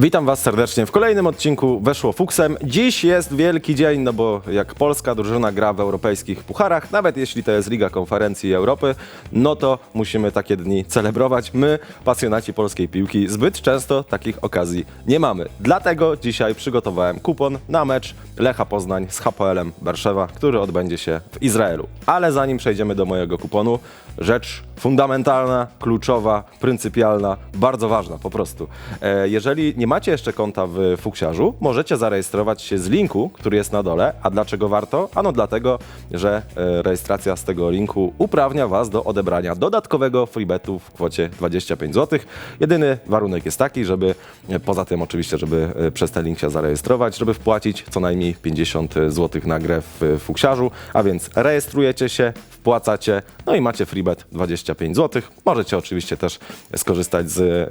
Witam Was serdecznie w kolejnym odcinku Weszło Fuksem. Dziś jest wielki dzień, no bo jak polska drużyna gra w europejskich pucharach, nawet jeśli to jest Liga Konferencji Europy, no to musimy takie dni celebrować. My, pasjonaci polskiej piłki, zbyt często takich okazji nie mamy. Dlatego dzisiaj przygotowałem kupon na mecz Lecha Poznań z HPL-em Berszewa, który odbędzie się w Izraelu. Ale zanim przejdziemy do mojego kuponu, rzecz fundamentalna, kluczowa, pryncypialna, bardzo ważna po prostu. E, jeżeli nie macie jeszcze konta w Fuksiarzu, możecie zarejestrować się z linku, który jest na dole. A dlaczego warto? Ano dlatego, że e, rejestracja z tego linku uprawnia Was do odebrania dodatkowego freebetu w kwocie 25 zł. Jedyny warunek jest taki, żeby e, poza tym oczywiście, żeby e, przez ten link się zarejestrować, żeby wpłacić co najmniej 50 zł na grę w Fuksiarzu, a więc rejestrujecie się, wpłacacie, no i macie freebet 25 zł. Możecie oczywiście też skorzystać z e,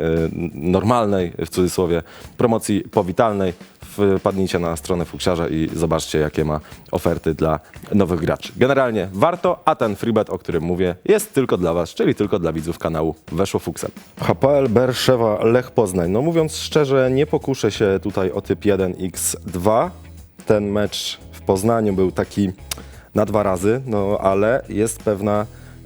normalnej, w cudzysłowie, promocji powitalnej. Wpadnijcie na stronę Fuksiarza i zobaczcie, jakie ma oferty dla nowych graczy. Generalnie warto, a ten freebet, o którym mówię, jest tylko dla Was, czyli tylko dla widzów kanału Weszło Fuksem. HPL Berszewa Lech Poznań. No mówiąc szczerze, nie pokuszę się tutaj o typ 1x2. Ten mecz w Poznaniu był taki na dwa razy, no ale jest pewna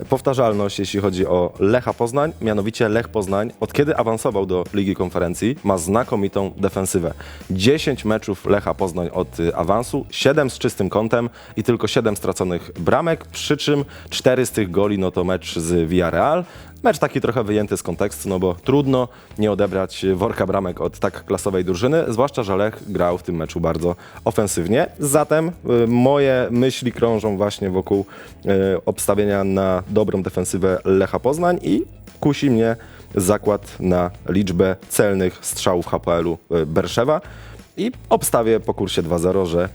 powtarzalność, jeśli chodzi o Lecha Poznań. Mianowicie Lech Poznań, od kiedy awansował do Ligi Konferencji, ma znakomitą defensywę. 10 meczów Lecha Poznań od y, awansu, 7 z czystym kątem i tylko 7 straconych bramek, przy czym 4 z tych goli no to mecz z Villarreal. Mecz taki trochę wyjęty z kontekstu, no bo trudno nie odebrać worka bramek od tak klasowej drużyny, zwłaszcza, że Lech grał w tym meczu bardzo ofensywnie. Zatem y, moje myśli krążą właśnie wokół y, obstawienia na dobrą defensywę Lecha Poznań i kusi mnie zakład na liczbę celnych strzałów HPL-u y, Berszewa. I obstawię po kursie 2-0, że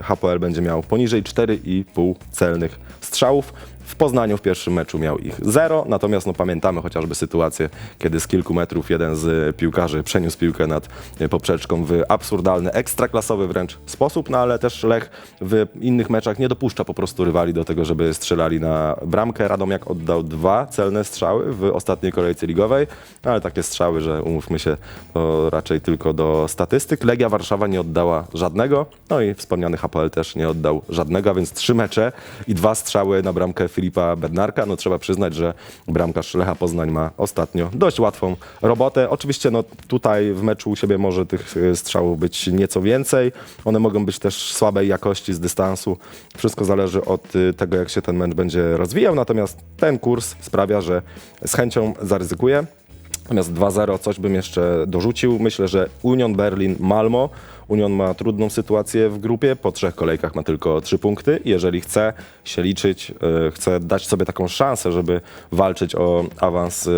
HPL będzie miał poniżej 4,5 celnych strzałów. W Poznaniu w pierwszym meczu miał ich 0, natomiast no, pamiętamy chociażby sytuację, kiedy z kilku metrów jeden z piłkarzy przeniósł piłkę nad y, poprzeczką w absurdalny, ekstraklasowy wręcz sposób, no ale też Lech w innych meczach nie dopuszcza po prostu rywali do tego, żeby strzelali na bramkę. Radomiak oddał dwa celne strzały w ostatniej kolejce ligowej, no, ale takie strzały, że umówmy się, to raczej tylko do statystyk. Legia Warszawa nie oddała żadnego, no i wspomniany HPL też nie oddał żadnego, a więc trzy mecze i dwa strzały na bramkę Filipa Bednarka. No trzeba przyznać, że bramkarz Lecha Poznań ma ostatnio dość łatwą robotę. Oczywiście no tutaj w meczu u siebie może tych y, strzałów być nieco więcej. One mogą być też słabej jakości z dystansu. Wszystko zależy od y, tego, jak się ten mecz będzie rozwijał. Natomiast ten kurs sprawia, że z chęcią zaryzykuję. Natomiast 2-0 coś bym jeszcze dorzucił. Myślę, że Union Berlin Malmo. Union ma trudną sytuację w grupie. Po trzech kolejkach ma tylko trzy punkty. Jeżeli chce się liczyć, e, chce dać sobie taką szansę, żeby walczyć o awans e,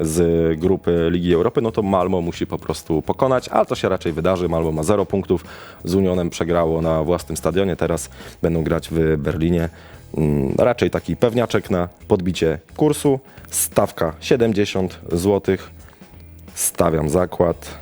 z grupy Ligi Europy, no to Malmo musi po prostu pokonać, ale to się raczej wydarzy. Malmo ma 0 punktów. Z Unionem przegrało na własnym stadionie. Teraz będą grać w Berlinie. Mm, Raczej taki pewniaczek na podbicie kursu. Stawka 70 zł. Stawiam zakład.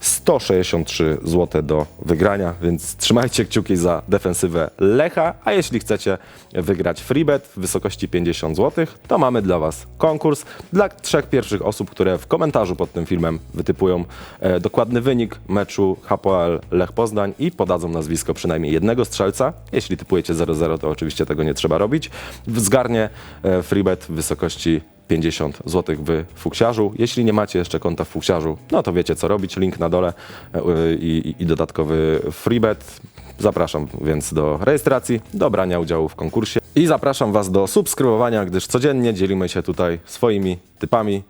163 zł do wygrania, więc trzymajcie kciuki za defensywę Lecha, a jeśli chcecie wygrać freebet w wysokości 50 zł, to mamy dla Was konkurs dla trzech pierwszych osób, które w komentarzu pod tym filmem wytypują e, dokładny wynik meczu HPL Lech Poznań i podadzą nazwisko przynajmniej jednego strzelca. Jeśli typujecie 0-0, to oczywiście tego nie trzeba robić. Zgarnie e, freebet w wysokości 50 zł w Fuksiarzu. Jeśli nie macie jeszcze konta w Fuksiarzu, no to wiecie co robić. Link na dole e, i, i, dodatkowy freebet. Zapraszam więc do rejestracji, do brania udziału w konkursie i zapraszam Was do subskrybowania, gdyż codziennie dzielimy się tutaj swoimi typami.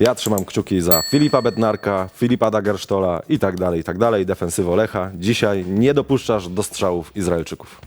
Ja trzymam kciuki za Filipa Bednarka, Filipa Dagersztola i tak dalej, i tak dalej. Defensywo Lecha. Dzisiaj nie dopuszczasz do strzałów Izraelczyków.